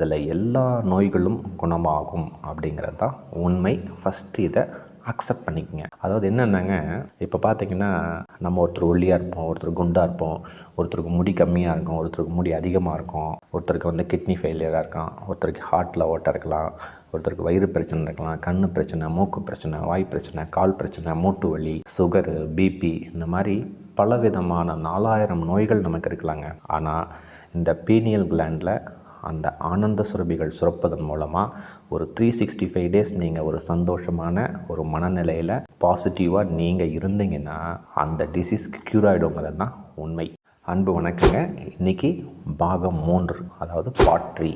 இதில் எல்லா நோய்களும் குணமாகும் அப்படிங்கிறது தான் உண்மை. ஃபஸ்ட்டு இதை அக்செப்ட் பண்ணிக்கங்க. அதாவது என்னென்னாங்க இப்போ பார்த்தீங்கன்னா நம்ம ஒருத்தர் ஒல்லியாக இருப்போம் ஒருத்தர் குண்டாக இருப்போம் ஒருத்தருக்கு முடி கம்மியாக இருக்கும் ஒருத்தருக்கு முடி அதிகமாக இருக்கும் ஒருத்தருக்கு வந்து கிட்னி ஃபெயிலியராக இருக்கான் ஒருத்தருக்கு ஹார்ட்டில் ஓட்டை இருக்கலாம் ஒருத்தருக்கு வயிறு பிரச்சனை இருக்கலாம் கண் பிரச்சனை மூக்கு பிரச்சனை வாய் பிரச்சனை கால் பிரச்சனை மூட்டு வலி சுகரு பிபி இந்த மாதிரி பலவிதமான நாலாயிரம் நோய்கள் நமக்கு இருக்கலாங்க. ஆனால் இந்த பீனியல் கிளாண்டில் அந்த ஆனந்த சுரபிகள் சுரப்பதன் மூலமாக ஒரு த்ரீ சிக்ஸ்டி ஃபைவ் டேஸ் நீங்கள் ஒரு சந்தோஷமான ஒரு மனநிலையில் பாசிட்டிவாக நீங்கள் இருந்தீங்கன்னா அந்த டிசீஸ்க்கு க்யூர் ஆகிடுங்கிறது தான் உண்மை. அன்பு வணக்கங்க. இன்றைக்கி பாகம் மூன்று அதாவது பார்ட் த்ரீ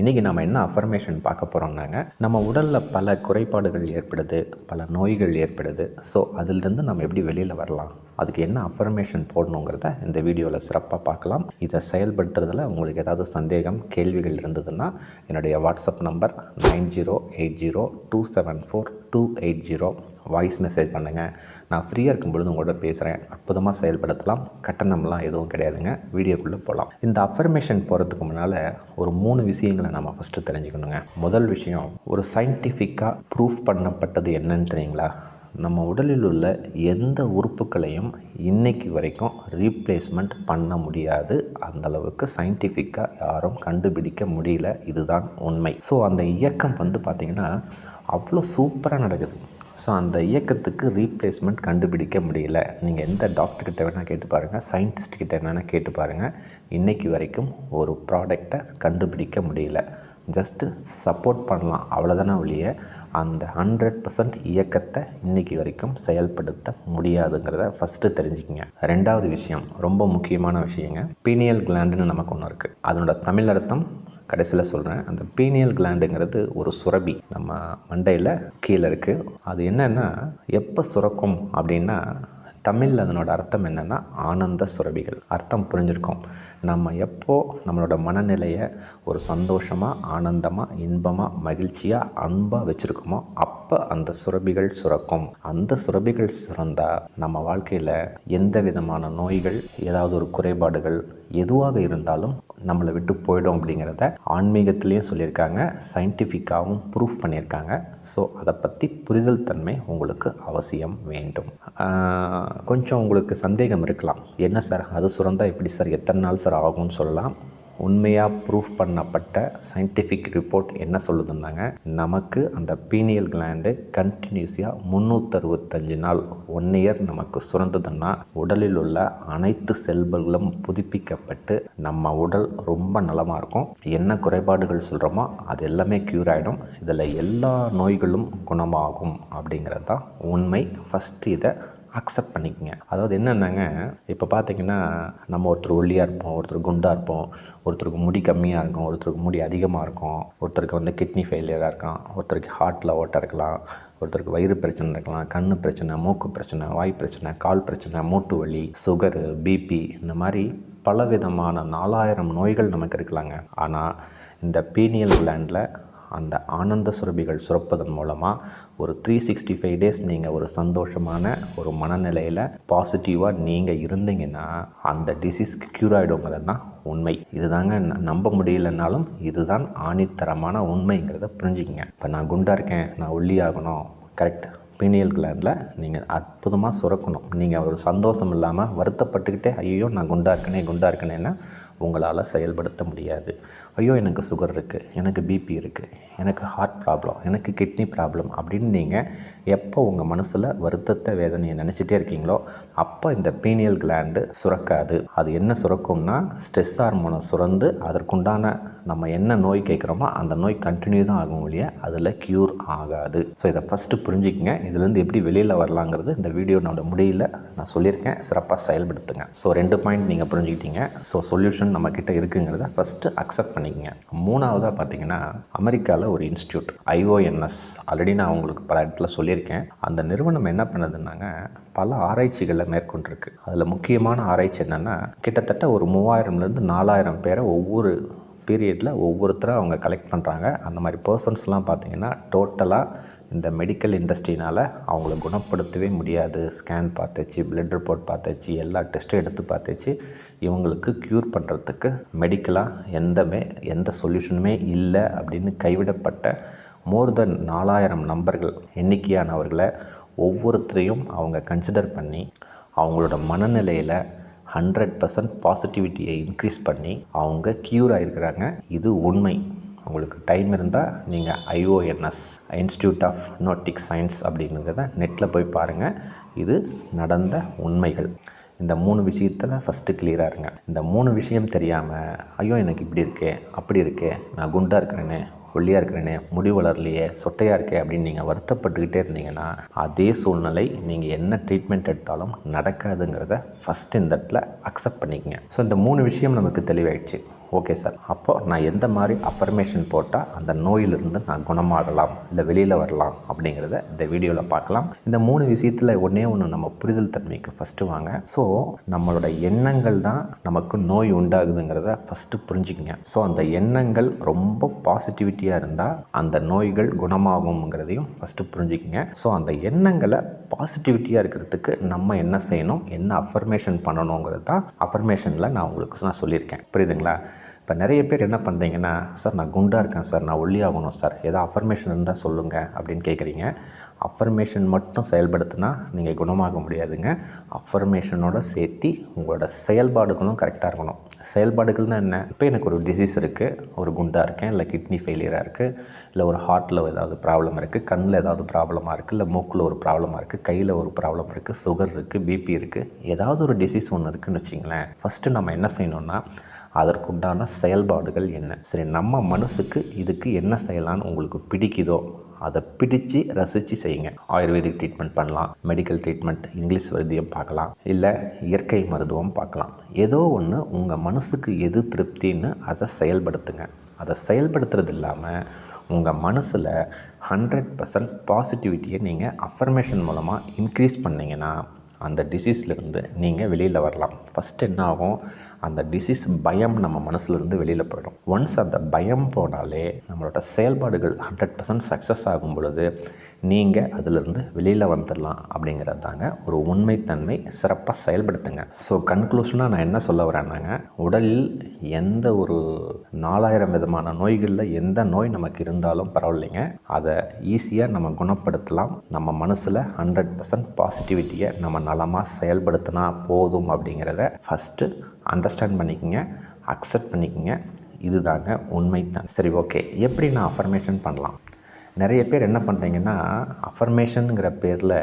இன்றைக்கி நம்ம என்ன அஃபர்மேஷன் பார்க்க போகிறோம்னாங்க நம்ம உடலில் பல குறைபாடுகள் ஏற்படுது பல நோய்கள் ஏற்படுது. ஸோ அதிலிருந்து நம்ம எப்படி வெளியில் வரலாம்? அதுக்கு என்ன அஃபர்மேஷன் போடணுங்கிறத இந்த வீடியோவில் சிறப்பாக பார்க்கலாம். இதை செயல்படுத்துறதுல உங்களுக்கு ஏதாவது சந்தேகம் கேள்விகள் இருந்ததுன்னா என்னுடைய WhatsApp number nine zero eight zero two seven four two eight zero. Voice message பண்ணுங்கள் நான் ஃப்ரீயாக இருக்கும் பொழுது உங்களோட பேசுகிறேன் அற்புதமாக செயல்படுத்தலாம். கட்டணம்லாம் எதுவும் கிடையாதுங்க. வீடியோக்குள்ளே போகலாம் இந்த அஃபர்மேஷன் போகிறதுக்கு முன்னால் ஒரு மூணு விஷயங்களை நம்ம ஃபஸ்ட்டு தெரிஞ்சுக்கணுங்க. முதல் விஷயம் ஒரு சயின்டிஃபிக்காக ப்ரூஃப் பண்ணப்பட்டது என்னன்னு தெரியுங்களா? நம்ம உடலில் உள்ள எந்த உறுப்புகளையும் இன்னைக்கு வரைக்கும் ரீப்ளேஸ்மெண்ட் பண்ண முடியாது. அந்தளவுக்கு சயின்டிஃபிக்காக யாரும் கண்டுபிடிக்க முடியல. இதுதான் உண்மை. ஸோ அந்த இயக்கம் வந்து பார்த்திங்கன்னா அவ்வளோ சூப்பராக நடக்குது. ஸோ அந்த இயக்கத்துக்கு ரீப்ளேஸ்மெண்ட் கண்டுபிடிக்க முடியல. நீங்கள் எந்த டாக்டர்கிட்ட வேணால் கேட்டு பாருங்கள் சயின்டிஸ்ட்கிட்ட என்னென்னா கேட்டு பாருங்கள் இன்றைக்கி வரைக்கும் ஒரு ப்ராடக்டை கண்டுபிடிக்க முடியல. ஜஸ்ட்டு சப்போர்ட் பண்ணலாம். அவ்வளோதானே ஒழிய அந்த ஹண்ட்ரட் பர்சன்ட் இயக்கத்தை இன்றைக்கி வரைக்கும் செயல்படுத்த முடியாதுங்கிறத ஃபஸ்ட்டு தெரிஞ்சுக்கிங்க. ரெண்டாவது விஷயம் ரொம்ப முக்கியமான விஷயங்க பீனியல் கிளாண்டுன்னு நமக்கு ஒன்று இருக்குது அதனோட தமிழ் அர்த்தம் கடைசியில் சொல்கிறேன் அந்த பீனியல் கிளாண்டுங்கிறது ஒரு சுரபி நம்ம மண்டையில் கீழே இருக்குது அது என்னென்னா எப்போ சுரக்கும் அப்படின்னா தமிழில் அதனோட அர்த்தம் என்னென்னா ஆனந்த சுரபிகள். அர்த்தம் புரிஞ்சிருக்கோம். நம்ம எப்போது நம்மளோட மனநிலையை ஒரு சந்தோஷமாக ஆனந்தமாக இன்பமாக மகிழ்ச்சியாக அன்பாக வச்சுருக்கோமோ அப்போ அந்த சுரபிகள் சுரக்கும். அந்த சுரபிகள் சுரந்தால் நம்ம வாழ்க்கையில் எந்த விதமான நோய்கள் ஏதாவது ஒரு குறைபாடுகள் எதுவாக இருந்தாலும் நம்மளை விட்டு போயிடும் அப்படிங்கிறத ஆன்மீகத்திலையும் சொல்லியிருக்காங்க. சயின்டிஃபிக்காகவும் ப்ரூஃப் பண்ணியிருக்காங்க. ஸோ அதை பற்றி புரிதல் தன்மை உங்களுக்கு அவசியம் வேண்டும். கொஞ்சம் உங்களுக்கு சந்தேகம் இருக்கலாம். என்ன சார்? அது சுரந்தால் எப்படி சார்? எத்தனை நாள் சார் ஆகும்னு சொல்லலாம். உண்மையாக ப்ரூஃப் பண்ணப்பட்ட சயின்டிஃபிக் ரிப்போர்ட் என்ன சொல்லுதுன்னாங்க? நமக்கு அந்த பீனியல் கிளாண்டு கண்டினியூஸியாக முந்நூற்றறுபத்தஞ்சு நாள் ஒன் இயர் நமக்கு சுரந்ததுன்னா உடலில் உள்ள அனைத்து செல்களும் புதுப்பிக்கப்பட்டு நம்ம உடல் ரொம்ப நலமாக இருக்கும். என்ன குறைபாடுகள் சொல்கிறோமோ அது எல்லாமே க்யூர் ஆகிடும் இதில் எல்லா நோய்களும் குணமாகும் அப்படிங்கிறது தான் உண்மை. ஃபஸ்ட்டு இதை அக்செப்ட் பண்ணிக்கங்க. அதாவது என்னென்னாங்க இப்போ பார்த்தீங்கன்னா நம்ம ஒருத்தர் ஒல்லியாக இருப்போம் ஒருத்தர் குண்டாக இருப்போம் ஒருத்தருக்கு முடி கம்மியாக இருக்கும் ஒருத்தருக்கு முடி அதிகமாக இருக்கும் ஒருத்தருக்கு வந்து கிட்னி ஃபெயிலியராக இருக்கான் ஒருத்தருக்கு ஹார்ட்டில் ஓட்டை இருக்கலாம் ஒருத்தருக்கு வயிறு பிரச்சனை இருக்கலாம் கண் பிரச்சனை மூக்கு பிரச்சனை வாய் பிரச்சனை கால் பிரச்சனை மூட்டு வலி சுகரு பிபி இந்த மாதிரி பலவிதமான நாலாயிரம் நோய்கள் நமக்கு இருக்கலாங்க. ஆனால் இந்த பீனியல் கிளாண்டில் அந்த ஆனந்த சுரபிகள் சுரப்பதன் மூலமாக ஒரு த்ரீ சிக்ஸ்டி ஃபைவ் டேஸ் நீங்கள் ஒரு சந்தோஷமான ஒரு மனநிலையில் பாசிட்டிவாக நீங்கள் இருந்தீங்கன்னா அந்த டிசீஸ்க்கு க்யூர் ஆகிடுங்கிறது தான் உண்மை. இதுதாங்க நம்ப முடியலனாலும் இதுதான் ஆணித்தரமான உண்மைங்கிறத புரிஞ்சுக்கிங்க. இப்போ நான் குண்டாக இருக்கேன் நான் ஒல்லியாகணும் கரெக்ட் பீனியல் கிளாண்டில் நீங்கள் அற்புதமாக சுரக்கணும். நீங்கள் ஒரு சந்தோஷம் இல்லாமல் வருத்தப்பட்டுக்கிட்டே ஐயோ நான் குண்டாக இருக்கனே குண்டாக இருக்கனேன்னா உங்களால் செயல்படுத்த முடியாது. ஐயோ எனக்கு சுகர் இருக்குது எனக்கு பிபி இருக்குது எனக்கு ஹார்ட் ப்ராப்ளம் எனக்கு கிட்னி ப்ராப்ளம் அப்படின்னு நீங்கள் எப்போ உங்கள் மனசில் வருத்தத்தை வேதனையை நினச்சிட்டே இருக்கீங்களோ அப்போ இந்த பீனியல் கிளாண்டு சுரக்காது. அது என்ன சுரக்கும்னா ஸ்ட்ரெஸ் ஹார்மோனை சுரந்து அதற்குண்டான நம்ம என்ன நோய் கேட்குறோமோ அந்த நோய் கண்டினியூ தான் ஆகும் இல்லையா அதில் க்யூர் ஆகாது. ஸோ இதை ஃபஸ்ட்டு புரிஞ்சுக்கங்க. இதுலேருந்து எப்படி வெளியில் வரலாங்கிறது இந்த வீடியோனோட முடியல நான் சொல்லியிருக்கேன். சிறப்பாக செயல்படுத்துங்க. ஸோ ரெண்டு பாயிண்ட் நீங்கள் புரிஞ்சுக்கிட்டீங்க. ஸோ சொல்யூஷன் நம்மக்கிட்ட இருக்குங்கிறத ஃபஸ்ட்டு அக்செப்ட் பண்ணிக்கங்க. மூணாவதாக பார்த்தீங்கன்னா அமெரிக்காவில் ஒரு இன்ஸ்டியூட் ஐஓஎன்எஸ் ஆல்ரெடி நான் உங்களுக்கு பல இடத்துல சொல்லியிருக்கேன். அந்த நிறுவனம் என்ன பண்ணுதுன்னாங்க பல ஆராய்ச்சிகளை மேற்கொண்டிருக்கு. அதில் முக்கியமான ஆராய்ச்சி என்னென்னா கிட்டத்தட்ட ஒரு மூவாயிரம்லேருந்து நாலாயிரம் பேரை ஒவ்வொரு பீரியடில் ஒவ்வொருத்தராக அவங்க கலெக்ட் பண்ணுறாங்க அந்த மாதிரி பர்சன்ஸ்லாம் பார்த்தீங்கன்னா டோட்டலாக இந்த மெடிக்கல் இண்டஸ்ட்ரினால் அவங்கள குணப்படுத்தவே முடியாது. ஸ்கேன் பார்த்துச்சு பிளட் ரிப்போர்ட் பார்த்துச்சு எல்லா டெஸ்ட்டும் எடுத்து பார்த்துச்சு. இவங்களுக்கு க்யூர் பண்ணுறதுக்கு மெடிக்கலாக எந்தமே எந்த சொல்யூஷனுமே இல்லை அப்படின்னு கைவிடப்பட்ட மோர் தென் நாலாயிரம் நம்பர்கள் எண்ணிக்கையானவர்களை ஒவ்வொருத்தரையும் அவங்க கன்சிடர் பண்ணி அவங்களோட மனநிலையில் ஹண்ட்ரட் பர்சன்ட் பாசிட்டிவிட்டியை இன்க்ரீஸ் பண்ணி அவங்க க்யூர் ஆகிருக்கிறாங்க இது உண்மை. உங்களுக்கு டைம் இருந்தால் நீங்கள் IONS institute of noetic science அப்படிங்கிறத நெட்டில் போய் பாருங்கள் இது நடந்த உண்மைகள். இந்த மூணு விஷயத்தில் ஃபஸ்ட்டு கிளியராக இருங்க. இந்த மூணு விஷயம் தெரியாமல் ஐயோ எனக்கு இப்படி இருக்கே அப்படி இருக்கே நான் குண்டாக இருக்கிறேனே ஒல்லியாக இருக்கிறேனே முடி வளரலையே சொட்டையாக இருக்கே அப்படின்னு நீங்கள் வருத்தப்பட்டுக்கிட்டே இருந்தீங்கன்னா அதே சூழ்நிலை நீங்கள் என்ன ட்ரீட்மெண்ட் எடுத்தாலும் நடக்காதுங்கிறத ஃபஸ்ட் இந்த இடத்துல அக்செப்ட் பண்ணிக்கங்க. ஸோ இந்த மூணு விஷயம் நமக்கு தெளிவாயிடுச்சு. Okay sir. அப்போது நான் எந்த மாதிரி அஃபர்மேஷன் போட்டால் அந்த நோயிலிருந்து நான் குணமாகலாம் இல்லை வெளியில் வரலாம் அப்படிங்கிறத இந்த வீடியோவில் பார்க்கலாம். இந்த மூணு விஷயத்தில் ஒன்றே ஒன்று நம்ம புரிதல் தன்மைக்கு ஃபஸ்ட்டு வாங்க. ஸோ நம்மளோட எண்ணங்கள் தான் நமக்கு நோய் உண்டாகுதுங்கிறத ஃபஸ்ட்டு புரிஞ்சுக்கங்க. ஸோ அந்த எண்ணங்கள் ரொம்ப பாசிட்டிவிட்டியாக இருந்தால் அந்த நோய்கள் குணமாகுங்கிறதையும் ஃபஸ்ட்டு புரிஞ்சுக்கங்க. ஸோ அந்த எண்ணங்களை பாசிட்டிவிட்டியாக இருக்கிறதுக்கு நம்ம என்ன செய்யணும் என்ன அஃபர்மேஷன் பண்ணணுங்கிறது தான் அஃபர்மேஷனில் நான் உங்களுக்கு நான் சொல்லியிருக்கேன். புரியுதுங்களா? இப்போ நிறைய பேர் என்ன பண்ணுறீங்கன்னா சார் நான் குண்டாக இருக்கேன் சார். நான் ஒல்லியாகணும் சார். ஏதோ அஃபர்மேஷன் இருந்தால் சொல்லுங்கள் அப்படின்னு கேட்குறீங்க. அஃபர்மேஷன் மட்டும் செயல்படுத்தினா நீங்கள் குணமாக முடியாதுங்க. அஃபர்மேஷனோட சேர்த்து உங்களோட செயல்பாடுகளும் கரெக்டாக இருக்கணும். செயல்பாடுகள்னால் என்ன? இப்போ எனக்கு ஒரு டிசீஸ் இருக்குது ஒரு குண்டாக இருக்கேன் இல்லை கிட்னி ஃபெயிலியராக இருக்குது இல்லை ஒரு ஹார்ட்டில் ஏதாவது ப்ராப்ளம் இருக்குது கண்ணில் ஏதாவது ப்ராப்ளமாக இருக்குது இல்லை மூக்கில் ஒரு ப்ராப்ளமாக இருக்குது கையில் ஒரு ப்ராப்ளம் இருக்குது சுகர் இருக்குது பிபி இருக்குது ஏதாவது ஒரு டிசீஸ் ஒன்று இருக்குதுன்னு வச்சிங்களேன் ஃபஸ்ட்டு நம்ம என்ன செய்யணும்னா அதற்குண்டான செயல்பாடுகள் என்ன? சரி நம்ம மனசுக்கு இதுக்கு என்ன செய்யலான்னு உங்களுக்கு பிடிக்குதோ அதை பிடிச்சு ரசித்து செய்யுங்க. ஆயுர்வேதிக் ட்ரீட்மெண்ட் பண்ணலாம் மெடிக்கல் ட்ரீட்மெண்ட் இங்கிலீஷ் வைத்தியம் பார்க்கலாம் இல்லை இயற்கை மருத்துவம் பார்க்கலாம். ஏதோ ஒன்று உங்கள் மனசுக்கு எது திருப்தின்னு அதை செயல்படுத்துங்க. அதை செயல்படுத்துறது இல்லாமல் உங்கள் மனசில் ஹண்ட்ரட் பர்சன்ட் பாசிட்டிவிட்டியை நீங்கள் அஃபர்மேஷன் மூலமாக இன்க்ரீஸ் பண்ணிங்கன்னா அந்த டிசீஸ்லேருந்து நீங்கள் வெளியில் வரலாம். ஃபஸ்ட் என்ன ஆகும் அந்த டிசீஸ் பயம் நம்ம மனசுலேருந்து வெளியில் போயிடும். ஒன்ஸ் அந்த பயம் போனாலே நம்மளோட செயல்பாடுகள் ஹண்ட்ரட் பர்சன்ட் சக்ஸஸ் ஆகும் பொழுது நீங்கள் அதிலிருந்து வெளியில் வந்துடலாம் அப்படிங்கிறது தாங்க ஒரு உண்மைத்தன்மை சிறப்பாக செயல்படுத்துங்க. ஸோ கன்க்ளூஷனாக நான் என்ன சொல்ல வரேன்னாங்க உடலில் எந்த ஒரு நாலாயிரம் விதமான நோய்களில் எந்த நோய் நமக்கு இருந்தாலும் பரவாயில்லைங்க. அதை ஈஸியாக நம்ம குணப்படுத்தலாம். நம்ம மனசில் ஹண்ட்ரட் பர்சன்ட் பாசிட்டிவிட்டியை நம்ம நலமாக செயல்படுத்தினா போதும் அப்படிங்கிறத ஃபஸ்ட்டு அண்டர்ஸ்டாண்ட் பண்ணிக்கோங்க அக்செப்ட் பண்ணிக்கோங்க. இதுதாங்க உண்மை தான் சரி ஓகே எப்படி நான் அஃபர்மேஷன் பண்ணலாம்? நிறைய பேர் என்ன பண்ணுறீங்கன்னா அஃபர்மேஷனுங்கிற பேரில்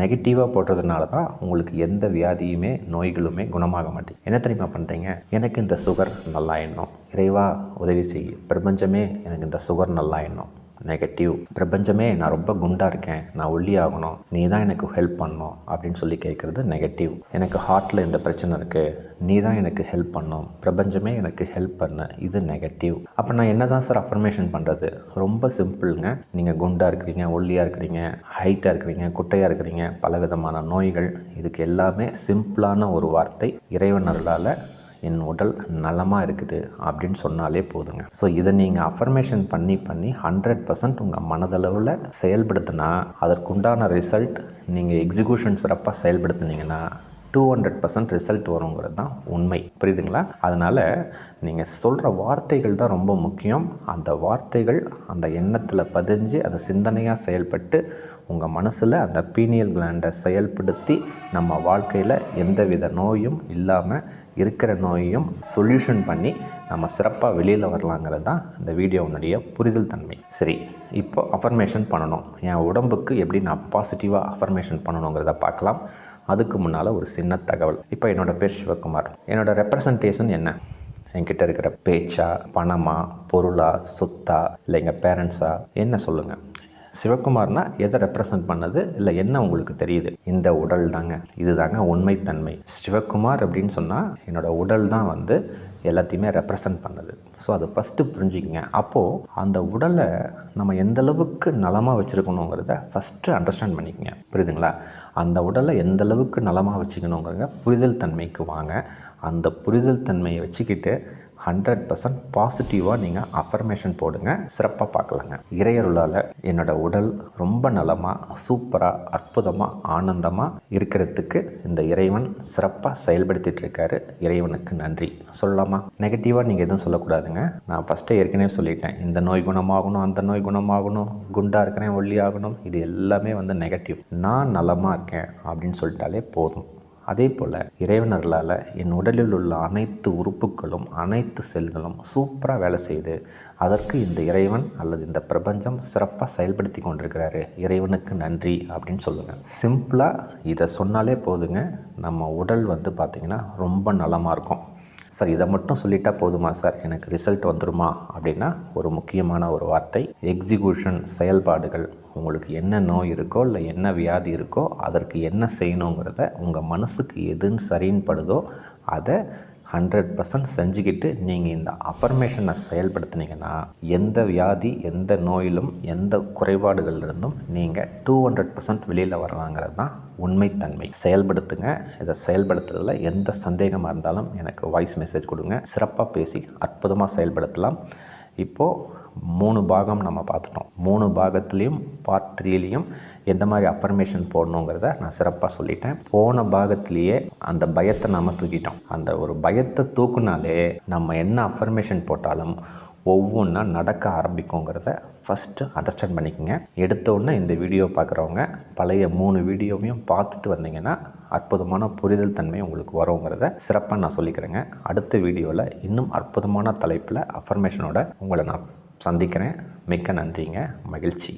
நெகட்டிவாக போடுறதுனால தான் உங்களுக்கு எந்த வியாதியுமே நோய்களுமே குணமாக மாட்டேங்குது என்ன தெரியுமா பண்ணுறீங்க எனக்கு இந்த சுகர் நல்லா எண்ணம். இறைவா உதவி செய்யும் பிரபஞ்சமே எனக்கு இந்த சுகர் நல்லா எண்ணம். நெகட்டிவ் பிரபஞ்சமே நான் ரொம்ப குண்டாக இருக்கேன் நான் ஒல்லி ஆகணும் நீ தான் எனக்கு ஹெல்ப் பண்ணணும் அப்படின்னு சொல்லி கேட்குறது நெகட்டிவ் எனக்கு ஹார்ட்டில் இந்த பிரச்சனை இருக்குது நீ தான் எனக்கு ஹெல்ப் பண்ணும் பிரபஞ்சமே எனக்கு ஹெல்ப் பண்ண இது நெகட்டிவ் அப்போ நான் என்ன தான் சார் அஃபர்மேஷன் பண்ணுறது ரொம்ப சிம்பிளுங்க நீங்கள் குண்டாக இருக்கிறீங்க ஒல்லியாக இருக்கிறீங்க ஹைட்டாக இருக்கிறீங்க குட்டையாக இருக்கிறீங்க பல விதமான நோய்கள். இதுக்கு எல்லாமே சிம்பிளான ஒரு வார்த்தை இறைவனர்களால் என் உடல் நலமாக இருக்குது அப்படின்னு சொன்னாலே போதுங்க. ஸோ இதை நீங்கள் அஃபர்மேஷன் பண்ணி பண்ணி ஹண்ட்ரட் பர்சன்ட் உங்கள் மனதளவில் செயல்படுத்தினா அதற்குண்டான ரிசல்ட் நீங்கள் எக்ஸிக்யூஷன் சிறப்பாக செயல்படுத்தினீங்கன்னா டூ ஹண்ட்ரட் பர்சன்ட் ரிசல்ட் வருங்கிறது தான் உண்மை. புரியுதுங்களா? அதனால் நீங்கள் சொல்கிற வார்த்தைகள் தான் ரொம்ப முக்கியம். அந்த வார்த்தைகள் அந்த எண்ணத்தில் பதிஞ்சு அதை சிந்தனையாக செயல்பட்டு உங்கள் மனசில் அந்த பீனியல் கிளாண்டை செயல்படுத்தி நம்ம வாழ்க்கையில் எந்தவித நோயும் இல்லாமல் இருக்கிற நோயையும் சொல்யூஷன் பண்ணி நம்ம சிறப்பாக வெளியில் வரலாங்கிறது தான் இந்த வீடியோனுடைய புரிதல் தன்மை. சரி இப்போ அஃபர்மேஷன் பண்ணணும். என் உடம்புக்கு எப்படி நான் பாசிட்டிவாக அஃபர்மேஷன் பண்ணணுங்கிறத பார்க்கலாம். அதுக்கு முன்னால் ஒரு சின்ன தகவல். இப்போ என்னோடய பேர் சிவகுமார். என்னோடய ரெப்ரசன்டேஷன் என்ன? என்கிட்ட இருக்கிற பேச்சா பணமா பொருளா சொத்தா இல்லை எங்கள் பேரண்ட்ஸா என்ன சொல்லுங்கள் சிவகுமார்னா எதை ரெப்ரசன்ட் பண்ணது இல்லை என்ன உங்களுக்கு தெரியுது? இந்த உடல் தாங்க. இது தாங்க உண்மைத்தன்மை. சிவகுமார் அப்படின்னு சொன்னால் என்னோடய உடல் தான் வந்து எல்லாத்தையுமே ரெப்ரசன்ட் பண்ணுது. ஸோ அதை ஃபஸ்ட்டு புரிஞ்சுக்கங்க. அப்போது அந்த உடலை நம்ம எந்த அளவுக்கு நலமாக வச்சுருக்கணுங்கிறத ஃபஸ்ட்டு அண்டர்ஸ்டாண்ட் பண்ணிக்கங்க. புரியுதுங்களா? அந்த உடலை எந்த அளவுக்கு நலமாக வச்சுக்கணுங்கிறத புரிதல் தன்மைக்கு வாங்க. அந்த புரிதல் தன்மையை வச்சுக்கிட்டு ஹண்ட்ரட் பர்சன்ட் பாசிட்டிவாக நீங்கள் அஃபர்மேஷன் போடுங்க. சிறப்பாக பார்க்கலாங்க. இறையருளால் என்னோட உடல் ரொம்ப நலமாக சூப்பராக அற்புதமாக ஆனந்தமாக இருக்கிறதுக்கு இந்த இறைவன் சிறப்பாக செயல்படுத்திட்டு இருக்காரு இறைவனுக்கு நன்றி. சொல்லலாமா? நெகட்டிவாக நீங்கள் எதுவும் சொல்லக்கூடாதுங்க. நான் ஃபஸ்ட்டே ஏற்கனவே சொல்லிட்டேன். இந்த நோய் குணமாகணும் அந்த நோய் குணமாகணும் குண்டாக இருக்கிறேன் ஒல்லியாகணும் இது எல்லாமே வந்து நெகட்டிவ் நான் நலமாக இருக்கேன் அப்படின்னு சொல்லிட்டாலே போதும். அதே போல் இறைவனர்களால் என் உடலில் உள்ள அனைத்து உறுப்புகளும் அனைத்து செல்களும் சூப்பராக வேலை செய்யுது அதற்கு இந்த இறைவன் அல்லது இந்த பிரபஞ்சம் சிறப்பாக செயல்படுத்தி கொண்டிருக்கிறாரு. இறைவனுக்கு நன்றி அப்படின்னு சொல்லுங்கள் சிம்பிளாக இதை சொன்னாலே போதுங்க. நம்ம உடல் வந்து பார்த்திங்கன்னா ரொம்ப நலமாக இருக்கும். சார் இதை மட்டும் சொல்லிட்டா போதுமா சார்? எனக்கு ரிசல்ட் வந்துருமா? அப்படின்னா ஒரு முக்கியமான ஒரு வார்த்தை. எக்ஸிக்யூஷன் செயல்பாடுகள் உங்களுக்கு என்ன நோய் இருக்கோ இல்லை என்ன வியாதி இருக்கோ அதற்கு என்ன செய்யணுங்கிறத உங்கள் மனசுக்கு எதுன்னு சரின்னு படுதோ அதை ஹண்ட்ரட் பர்சன்ட் செஞ்சுக்கிட்டு நீங்கள் இந்த அஃபர்மேஷனை செயல்படுத்துனீங்கன்னா எந்த வியாதி எந்த நோயிலும் எந்த குறைபாடுகளிலிருந்தும் நீங்கள் டூ ஹண்ட்ரட் பர்சன்ட் வெளியில் வரலாங்கிறது தான் உண்மைத்தன்மை. செயல்படுத்துங்க. இதை செயல்படுத்துறதுல எந்த சந்தேகமாக இருந்தாலும் எனக்கு வாய்ஸ் மெசேஜ் கொடுங்க. சிறப்பாக பேசி அற்புதமாக செயல்படுத்தலாம். இப்போது மூணு பாகம் நம்ம பார்த்துட்டோம். மூணு பாகத்துலேயும் பார்ட் த்ரீலேயும் எந்த மாதிரி அஃபர்மேஷன் போடணுங்கிறத நான் சிறப்பாக சொல்லிட்டேன். போன பாகத்திலேயே அந்த பயத்தை நம்ம தூக்கிட்டோம். அந்த ஒரு பயத்தை தூக்குனாலே நம்ம என்ன அஃபர்மேஷன் போட்டாலும் ஒவ்வொன்றா நடக்க ஆரம்பிக்குங்கிறத ஃபஸ்ட்டு அண்டர்ஸ்டாண்ட் பண்ணிக்கோங்க. எடுத்தோடனே இந்த வீடியோ பார்க்குறவங்க பழைய மூணு வீடியோவையும் பார்த்துட்டு வந்தீங்கன்னா அற்புதமான புரிதல் தன்மை உங்களுக்கு வருங்கிறத சிறப்பாக நான் சொல்லிக்கிறேங்க. அடுத்த வீடியோவில் இன்னும் அற்புதமான தலைப்பில் அஃபர்மேஷனோட உங்களை நான் சந்திக்கிறேன். மிக்க நன்றிங்க. மகிழ்ச்சி.